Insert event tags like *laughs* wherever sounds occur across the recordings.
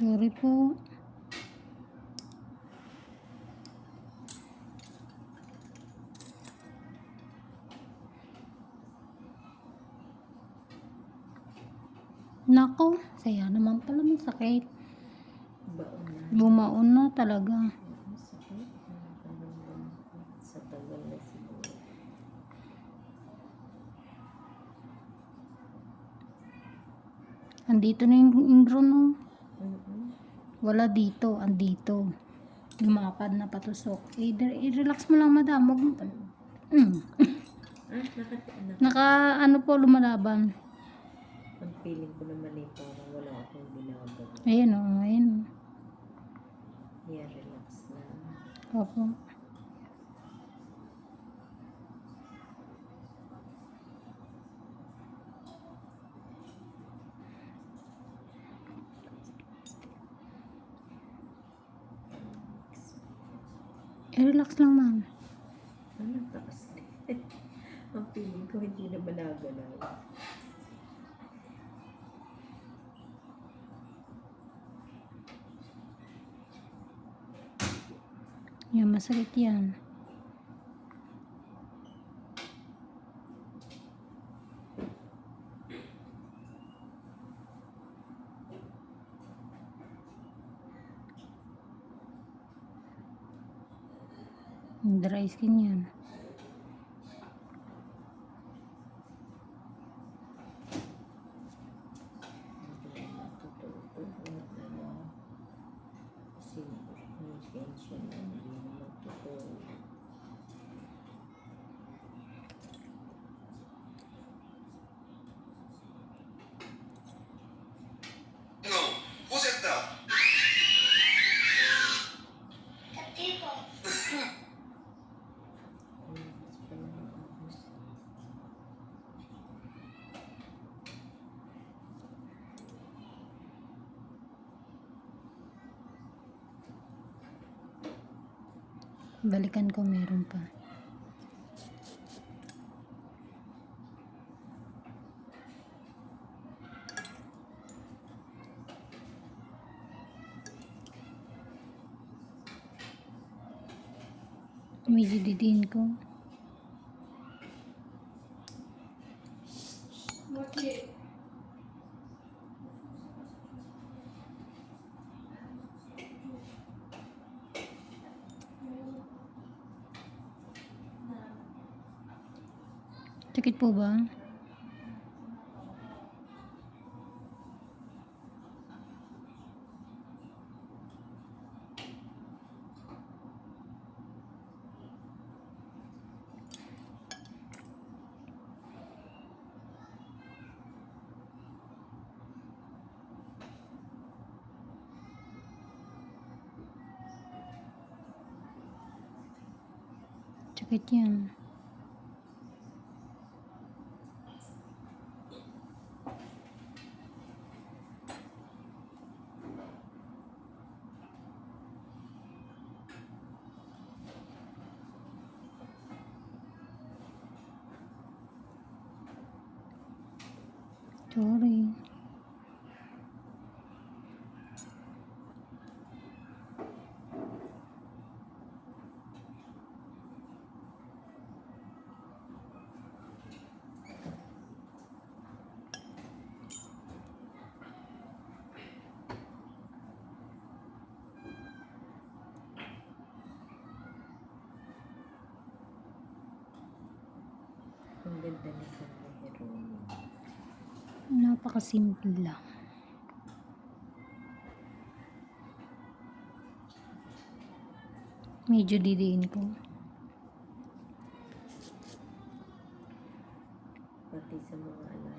Sorry po. Nako, saya naman pala. Baon na. Bumaon na talaga. Sakit. Sa na. Andito na yung ingro no. Wala dito, andito. Lumapad na patusok. Eh, i-relax mo lang madam. Wag mo. Mm. *laughs* Naka ano po lumalaban. Feeling ko naman eh, parang wala akong ginagawa. Ayan o, ayan o. Yeah, relax na. Opo. I-relax lang ma'am. Ano, taas din. *laughs* Ang feeling ko hindi na managalaw. Yan, masakit yan. Dry skin yan. Balikan ko meron pa. Medyo didiin ko. Po ba? Sakit Ni Carla Heronimo. Napakasimple lang. Medyo didiin ko. Pati sa mga alamat,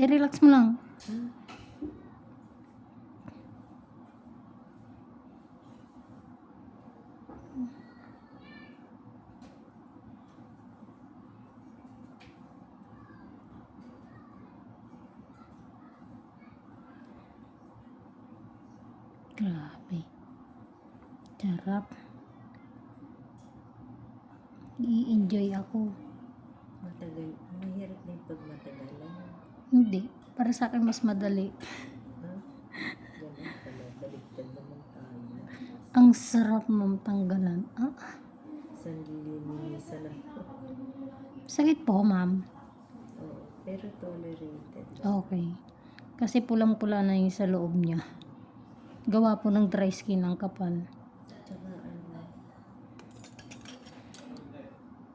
I-relax mo lang. Hmm? Grabe. Sarap. I-enjoy ako. Matagal. Mahirap din pag matagalan. Hindi. Para sa akin mas madali. Ang sarap ma'am tanggalan. Ah, Isang lilinisan lang. sakit po ma'am. Pero tolerated. Okay. Kasi pulang-pula na yung sa loob niya. Gawa po ng dry skin ang kapal. Tsaka ano,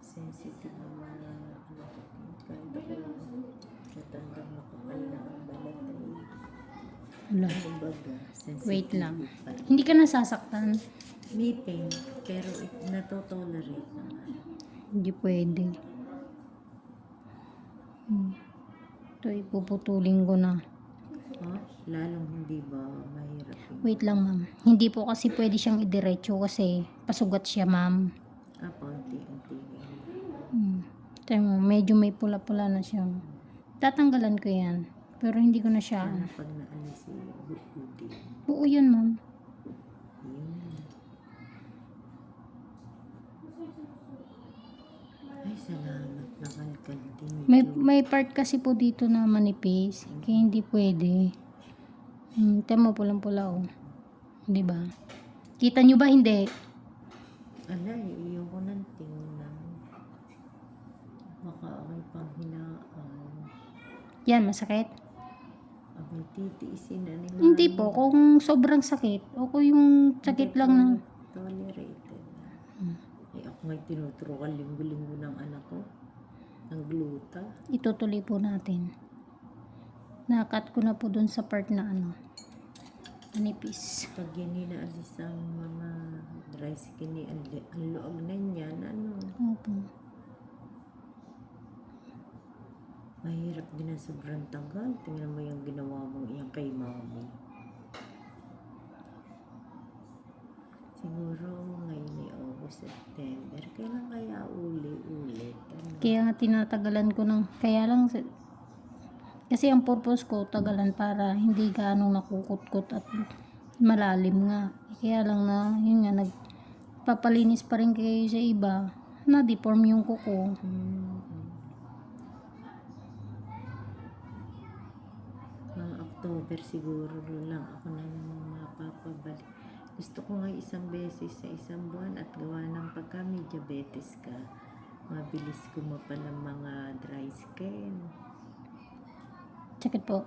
sensitive na mga ano, kahit ako matandang makapal na ang balat ay Wala. Wait lang. Hindi ka nasasaktan. May pain, pero natotolerate naman. Hindi pwede. Hmm. Ito ipuputulin ko na. Ha? Lalong hindi ba mahirap yun? Wait lang ma'am. Hindi po kasi pwede siyang idiretso kasi pasugat siya ma'am. Ah, paunti-unti. Hmm. Tignan mo, medyo may pula-pula na siya. Tatanggalan ko yan. Pero hindi ko na siya. Sana pag naalis. Buo yan ma'am. Yun. Ay, salamat. Nakalkal din. May, may part kasi po dito na manipis. Kaya hindi pwede. Hmm, tignan mo pulang-pula oh. Di ba? Kita nyo ba hindi? Ala, yung ko nang tingnan. Baka ako'y pang hinaan. Yan, masakit? Ako'y titiisin na ni Hindi po, kung sobrang sakit, o kung yung sakit Hindi, lang na, tol- Tolerated. Hmm. Ay, ako nga'y tinuturukan linggo-linggo ng anak ko. Ng gluta. itutuloy po natin. Nakat ko na po dun sa part na ano, manipis. Pag yan inaalis ang mga dry skin ni ang, loob na niyan, ano, Opo. Mahirap din ang sobrang tagal. Tingnan mo yung ginawa mong iyang kay mami. Siguro ngayon ay August, September. Kailan kaya uli-ulit? Ano? Kaya nga tinatagalan ko ng, kaya lang, kasi ang purpose ko, tagalan para hindi ganong nakukutkot at malalim nga. Kaya lang na, yun nga, nagpapalinis pa rin kayo sa iba, na-deform yung kuko. Hmm. October siguro lang ako na yung mapapabalik. Gusto ko nga isang beses sa isang buwan at gawa ng pagka may diabetes ka, mabilis kumapal ang mga dry skin. Sakit po.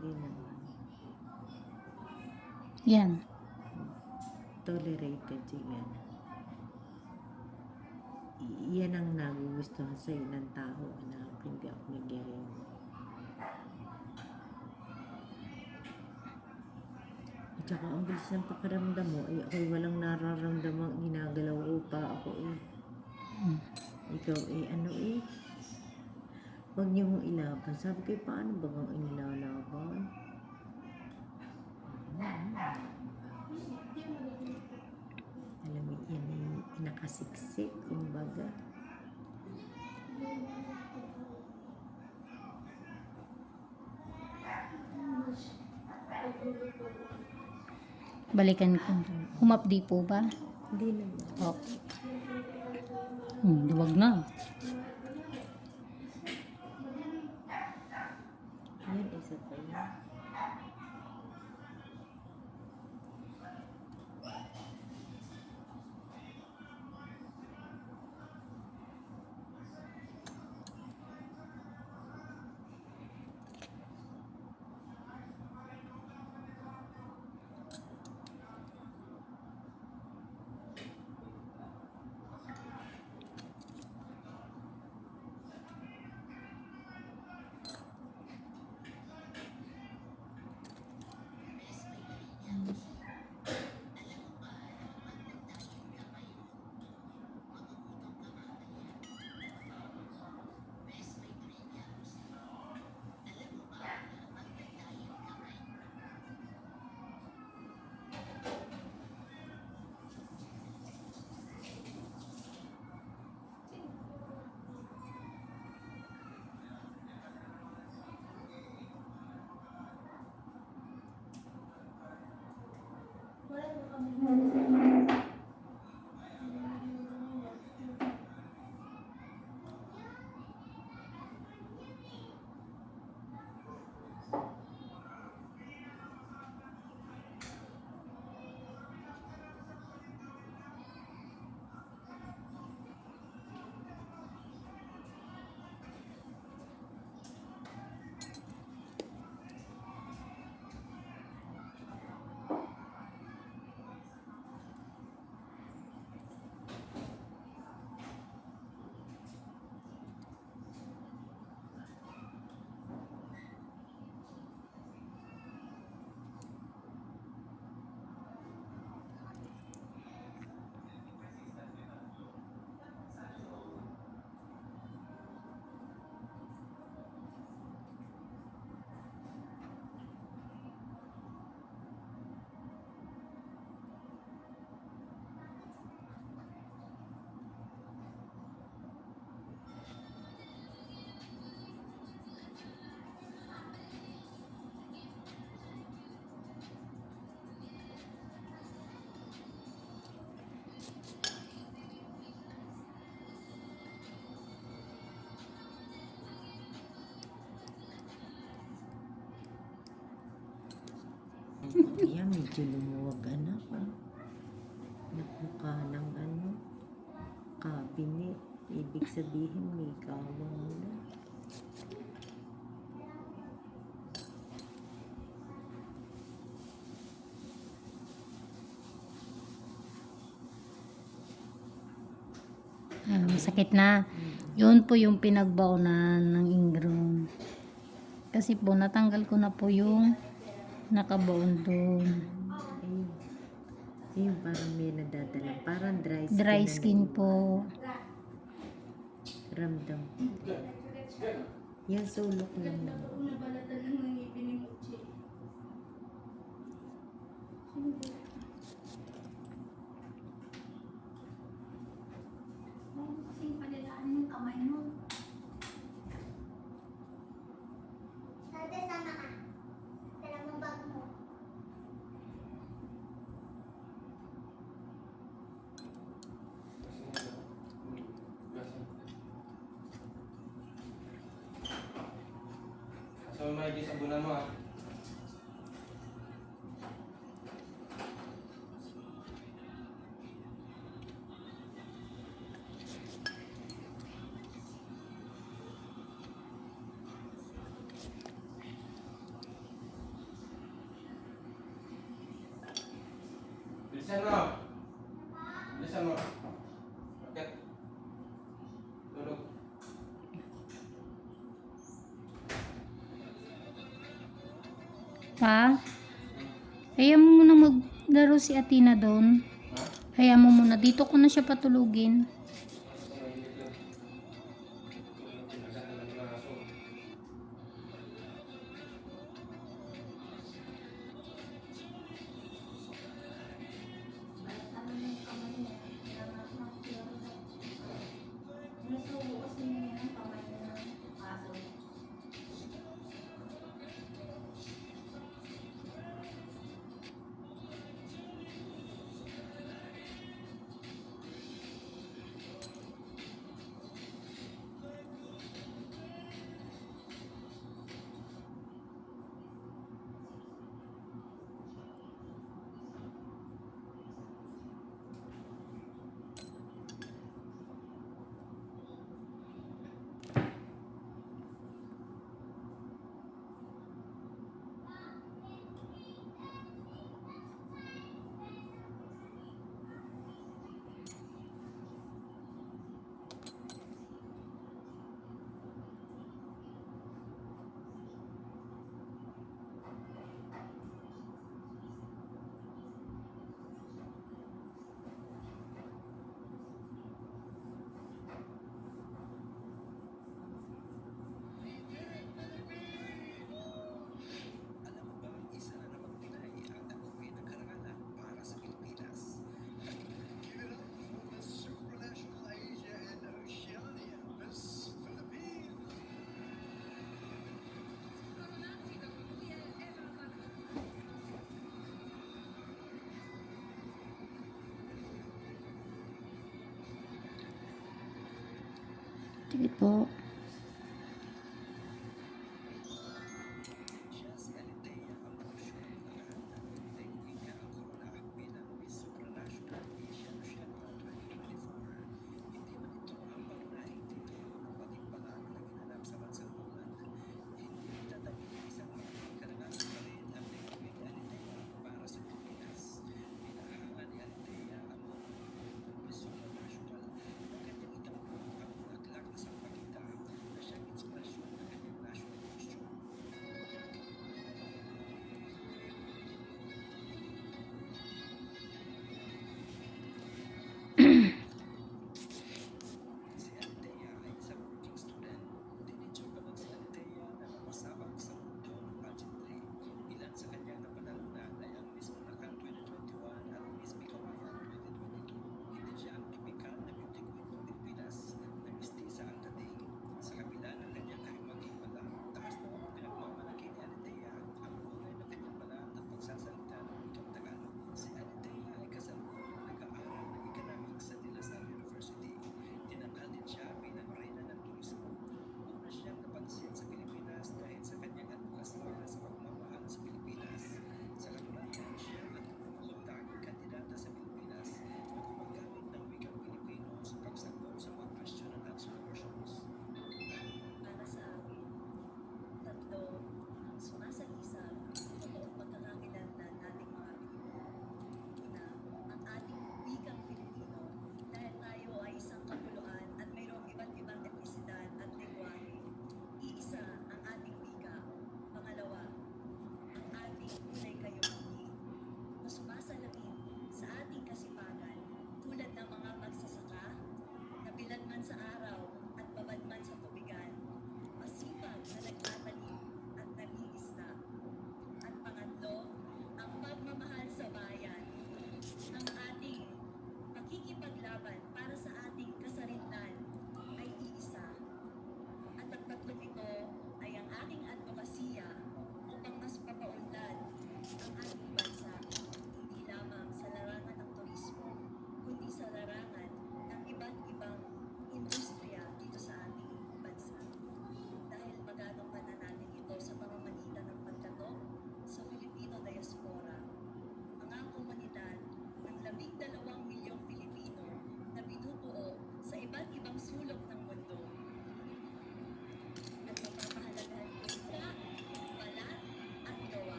Hindi naman. Yan. Tolerated yan. Yan ang nagugustuhan sa ng tao na hindi ako nagyayin. At saka ang bilis ng pakiramdam mo, ay ako'y walang nararamdamang ginagalaw ko pa ako eh. Hmm. Ikaw eh, ano eh. Huwag niyo mong ilaban. Sabi ko, paano ba kang inilalaban? Alam mo, yan yung pinakasiksik, kumbaga. Balikan ko. Humapdi po ba? Hindi naman. Okay. Hmm, duwag na. Yan, isa pa yan. Yan, medyo lumuwag anak. ah. Nagmukha ng ano, cabinet. Ibig sabihin may kawang na. Ah, masakit na. Yun po yung pinagbaunan ng ingron. Kasi po, natanggal ko na po yung nakabaon doon. Ayun. Ayun, parang may nadadala. Parang dry skin. Dry na skin naiba. po. Ramdam. Yan, sulok lang naman. Ate, sama ka. Dala mo bag mo. So, may gisabunan mo ah. Pa? Hayaan mo muna maglaro si Atina doon. Ha? Hayaan mo muna. Dito ko na siya patulugin. Sige po.